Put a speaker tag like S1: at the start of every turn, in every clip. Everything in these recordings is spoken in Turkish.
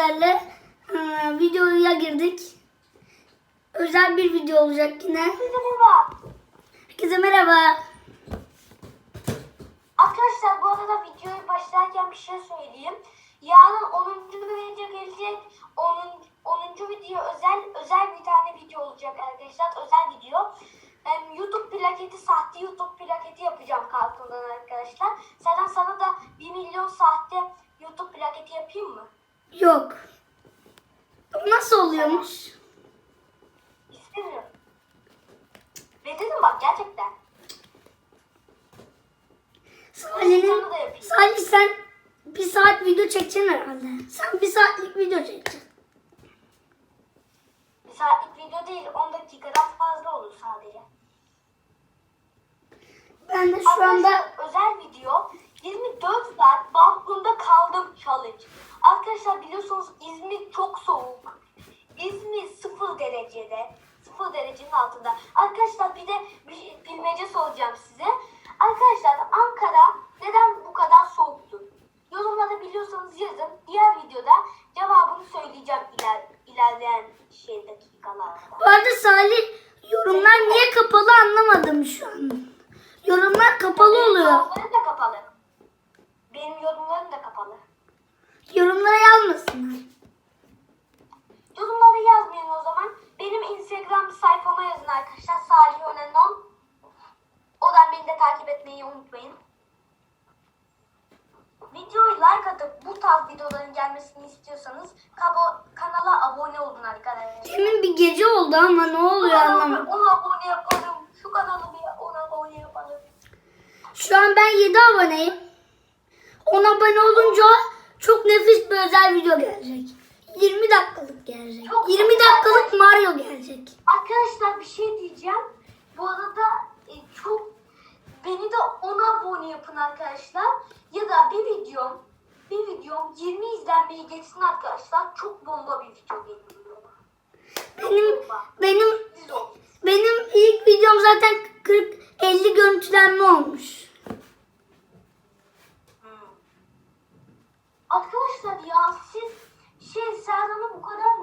S1: kardeşlerle e, videoya girdik. Özel bir video olacak yine.
S2: Herkese merhaba.
S1: Herkese merhaba.
S2: Arkadaşlar bu arada videoya başlarken bir şey söyleyeyim. Yarın 10. video gelecek. 10. 10. video özel özel bir tane video olacak arkadaşlar. Özel video. Em, YouTube plaketi, sahte YouTube plaketi yapacağım kartondan arkadaşlar. Seren sana da 1 milyon sahte YouTube plaketi yapayım mı?
S1: Yok. Nasıl oluyormuş?
S2: İstemiyorum. Ne dedim bak gerçekten.
S1: Salih'in. Salih sen bir saat video çekeceksin herhalde. Sen bir saatlik video çekeceksin.
S2: Bir saatlik video değil 10 dakikadan fazla olur sadece.
S1: Ben de şu anda
S2: Arkadaşlar özel video 24 saat balkonda kaldım challenge. Arkadaşlar biliyorsunuz İzmir çok soğuk. İzmir 0 derecede. 0 derecenin altında. Arkadaşlar bir de bir bilmece soracağım size. Arkadaşlar Ankara neden bu kadar soğuktur? Yorumlarda biliyorsanız yazın. Diğer videoda cevabını söyleyeceğim iler, ilerleyen şey dakikalarda.
S1: bu arada Salih yorumlar niye kapalı anlamadım şu an. Yorumlar kapalı
S2: Benim
S1: oluyor.
S2: yorumlarım da kapalı. Benim yorumlarım da kapalı.
S1: Yorumlara yazmasınlar.
S2: Yorumlara yazmayın o zaman. Benim Instagram sayfama yazın arkadaşlar. Salih Önenon. Oradan beni de etmeyi unutmayın. Videoyu like atıp bu tarz videoların gelmesini istiyorsanız kabo- kanala abone olun arkadaşlar.
S1: Demin bir gece oldu ama ne oluyor anlamadım.
S2: Ona abone yapalım. Şu kanalı bir ona abone yapalım.
S1: Şu an ben 7 aboneyim. 10 abone olunca çok nefis bir özel video gelecek. 20 dakikalık gelecek.
S2: Çok
S1: 20
S2: güzel.
S1: dakikalık Mario gelecek.
S2: Arkadaşlar bir şey diyeceğim. Bu arada e, çok beni de 10 abone yapın arkadaşlar. Ya da bir videom bir videom 20 izlenmeyi geçsin arkadaşlar. Çok bomba bir video geliyor.
S1: Benim
S2: Bomba.
S1: benim benim ilk videom zaten 40 50 görüntülenme olmuş.
S2: Hmm. Arkadaşlar ya siz şey Serdan'ı bu kadar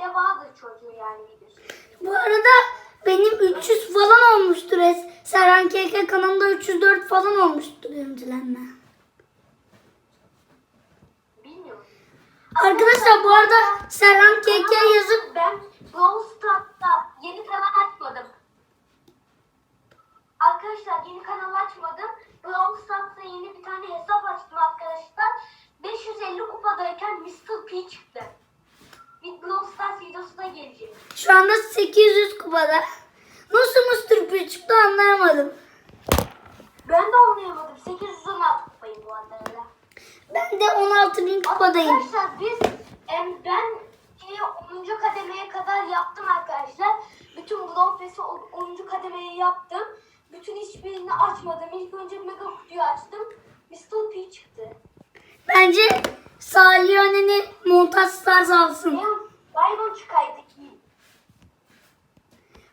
S2: bile vardır çocuğu yani videosu.
S1: Bu arada benim 300 falan olmuştur. Serhan KK kanalında 304 falan olmuştur.
S2: Bilmiyorum.
S1: Arkadaşlar bu arada Serhan KK yazıp
S2: Ben Brawl Stars'ta yeni kanal açmadım. Arkadaşlar yeni kanal açmadım. Brawl Stars'ta yeni bir tane hesap açtım arkadaşlar. 550 kupadayken Mr. P çıktı. Bir Brawl Stars videosu da gelecek.
S1: şu anda 800 kupada. Nasıl Mr. P çıktı anlayamadım.
S2: Ben de oynayamadım. 816 kupayım bu arada öyle.
S1: Ben de 16 bin kupadayım.
S2: Arkadaşlar biz em, ben e, 10. kademeye kadar yaptım arkadaşlar. Bütün Brawl Pass'i 10. kademeye yaptım. Bütün hiçbirini açmadım. İlk önce mega kutuyu açtım. Mr. P çıktı.
S1: Bence Salih Önen'i montaj stars alsın.
S2: Benim Byron çıkaydı ki.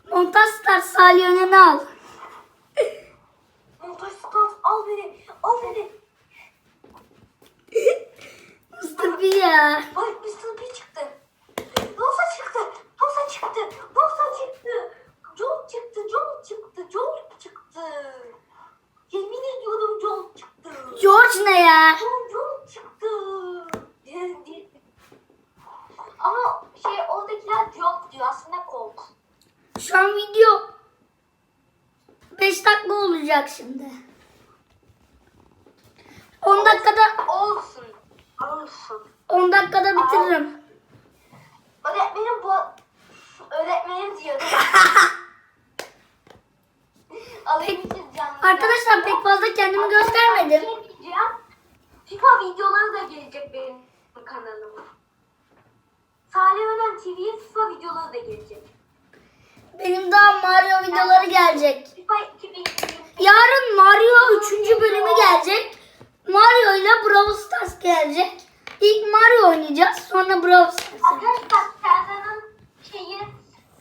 S1: Montaj stars Salih Önen'i al.
S2: Montaj Stars al beni. Al beni.
S1: Mr. P ya.
S2: Ay Mr. P çıktı. Rosa çıktı. Rosa çıktı. Rosa çıktı. Joel çıktı. Joel çıktı. Joel çıktı. Yemin ediyorum Joel çıktı.
S1: George ne ya?
S2: Çocuğum çıktı. Ama şey oradakiler yok diyor aslında Colt.
S1: Şu an video 5 olacak şimdi. 10 dakikada
S2: Olsun. Olsun.
S1: 10 dakikada bitiririm.
S2: Öğretmenim bu öğretmenim. Alayım çizeceğim.
S1: Arkadaşlar pek fazla kendimi göstermedim.
S2: Şey. FIFA videoları da gelecek benim kanalıma. Salih Önen TV'ye FIFA videoları da gelecek.
S1: Benim daha Mario videoları gelecek. Yarın Mario 3. bölümü gelecek. Mario ile Brawl Stars gelecek. İlk Mario oynayacağız sonra Brawl Stars.
S2: Arkadaşlar Serdar'ın şeyi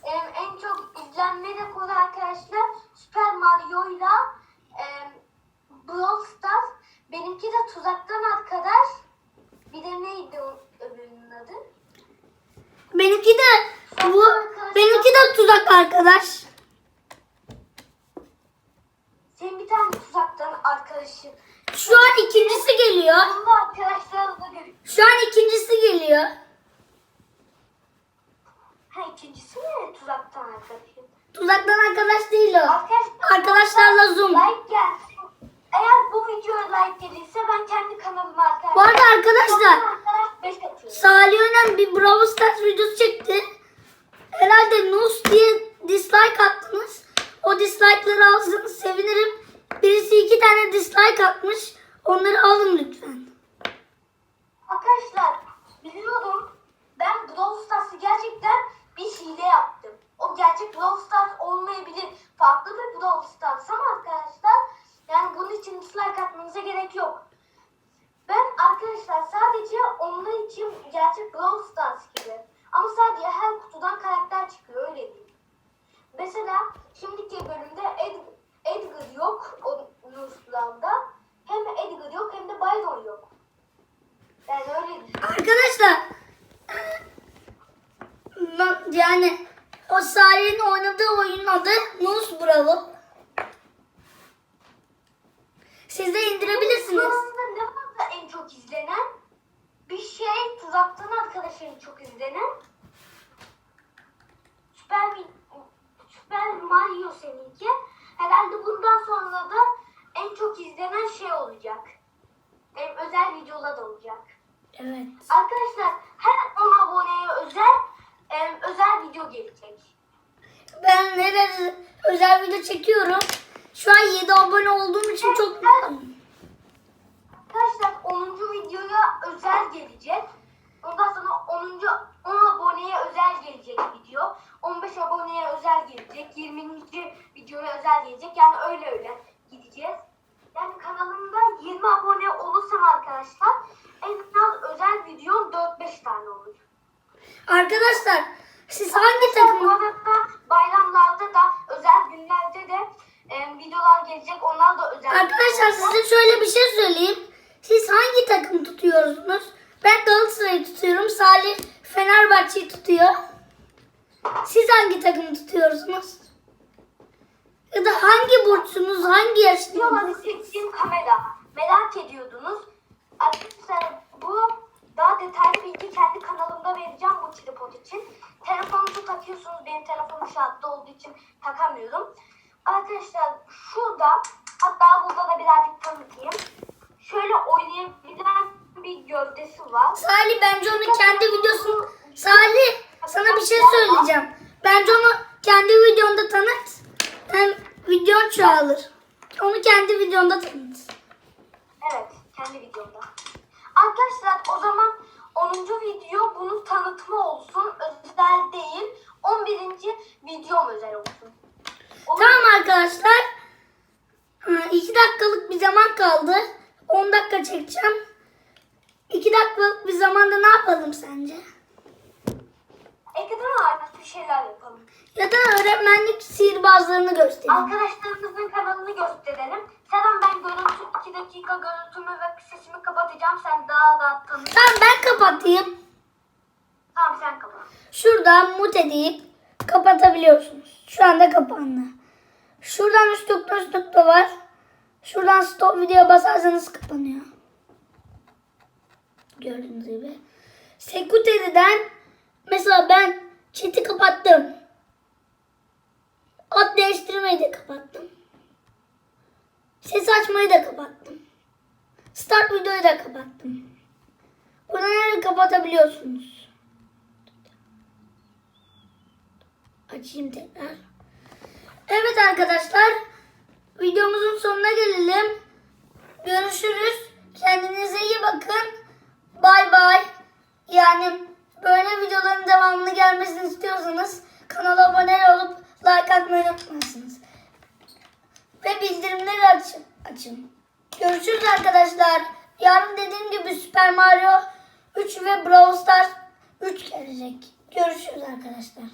S2: e, en çok izlenmeye kolay arkadaşlar Super Mario ile e, Brawl Stars. Benimki de tuzaktan arkadaş. Bir de neydi o öbürünün adı?
S1: Benimki de bu de tuzak arkadaş.
S2: Senin bir tane Tuzaktan arkadaşın.
S1: Şu an ikincisi geliyor.
S2: Onu da arkadaşlarla görüyorum.
S1: Şu an ikincisi geliyor.
S2: Ha ikincisi mi Tuzaktan arkadaşın?
S1: Tuzaktan arkadaş değil o.
S2: Arkadaşlar,
S1: Arkadaşlarla Zoom.
S2: Like gelsin. Eğer bu videoya like gelirse ben kendi kanalıma arkadaşlar.
S1: Bu arada arkadaşlar
S2: Arkadaş 5 atıyorum.
S1: Salih Önem bir Brawl Stars videosu çekti. Herhalde Nus diye dislike attınız. O dislike'ları alsanız sevinirim. Birisi iki tane dislike atmış. Onları alın lütfen.
S2: Arkadaşlar biliyorum ben Brawl Stars'ı gerçekten bir hile yaptım. O gerçek Brawl Stars olmayabilir. Farklı bir Brawl Stars ama arkadaşlar yani bunun için dislike atmanıza gerek yok. Ben arkadaşlar sadece onlar için gerçek Brawl Stars gibi. Ama sadece her kutudan karakter çıkıyor öyle değil. Mesela şimdiki bölümde Ed, Edgar yok o Nuzlan'da. Hem Edgar yok hem de Byron yok. Yani öyle değil.
S1: Arkadaşlar na- yani o Salih'in oynadığı oyunun adı Nus Bravo. Siz de
S2: Şu
S1: indirebilirsiniz.
S2: anda ne fazla en çok izlenen? Bir şey tuzaktan arkadaşım çok izlenen. Süper, Süper Mario seninki. Herhalde bundan sonra da en çok izlenen şey olacak. Hem özel videolar da olacak.
S1: Evet.
S2: Arkadaşlar her 10 aboneye özel em, özel video gelecek.
S1: Ben neler özel video çekiyorum. Şu an 7 abone olduğum için çok mutluyum.
S2: Arkadaşlar 10. videoya özel gelecek. Ondan sonra 10. 10 aboneye özel gelecek video. 15 aboneye özel gelecek. 20. videoya özel gelecek. Yani öyle öyle gideceğiz. Yani kanalımda 20 abone olursam arkadaşlar en az özel videom 4-5 tane olur.
S1: Arkadaşlar siz hangi
S2: Bu
S1: takım
S2: arada bayramlarda da özel günlerde de e, videolar gelecek. Onlar da özel.
S1: Arkadaşlar size şöyle bir şey söyleyeyim. Siz hangi takım tutuyorsunuz? Ben Galatasaray'ı tutuyorum. Salih Fenerbahçe'yi tutuyor. Siz hangi takım tutuyorsunuz? Ya da hangi burçsunuz? Hangi
S2: Videoları
S1: yaşlısınız?
S2: çektiğim kamera. Merak ediyordunuz. Arkadaşlar bu daha detaylı bilgi kendi kanalımda vereceğim bu tripod için. Telefonunuzu takıyorsunuz. Benim telefonum şu anda olduğu için takamıyorum. Arkadaşlar şurada hatta burada da birazcık tanıtayım. Şöyle oynayabilen bir gövdesi var.
S1: Salih bence onu kendi videosunu... Salih sana bir şey söyleyeceğim. Bence onu kendi videonda tanıt. Hem videon çoğalır. Onu kendi videonda tanıt.
S2: Evet, kendi videomda. Arkadaşlar o zaman 10. video bunun tanıtımı olsun. Özel değil. 11. videom özel olsun. Olur mu?
S1: Tamam arkadaşlar. 2 dakikalık bir zaman kaldı. 10 dakika çekeceğim. 2 dakikalık bir zamanda ne yapalım sence?
S2: Ekran ait bir şeyler yapalım.
S1: Ya da öğretmenlik sihirbazlarını gösterelim.
S2: Arkadaşlarımızın kanalını gösterelim. Serhan ben görüntü 2 dakika görüntümü ve sesimi kapatacağım. Sen daha rahat tanı.
S1: Tamam ben kapatayım.
S2: Tamam sen kapat.
S1: Şuradan mute deyip kapatabiliyorsunuz. Şu anda kapandı. Şuradan üst nokta üst nokta var. Şuradan stop video basarsanız kapanıyor. Gördüğünüz gibi. Sekuteri'den mesela ben chat'i kapattım. Ad değiştirmeyi de kapattım. Ses açmayı da kapattım. Start videoyu da kapattım. Buradan her kapatabiliyorsunuz. Açayım tekrar. Evet arkadaşlar. Videomuzun sonuna gelelim. Görüşürüz. Kendinize iyi bakın. Bay bay. Yani böyle videoların devamını gelmesini istiyorsanız kanala abone olup like atmayı unutmayasınız. Ve bildirimleri açın. açın. Görüşürüz arkadaşlar. Yarın dediğim gibi Super Mario 3 ve Brawl Stars 3 gelecek. Görüşürüz arkadaşlar.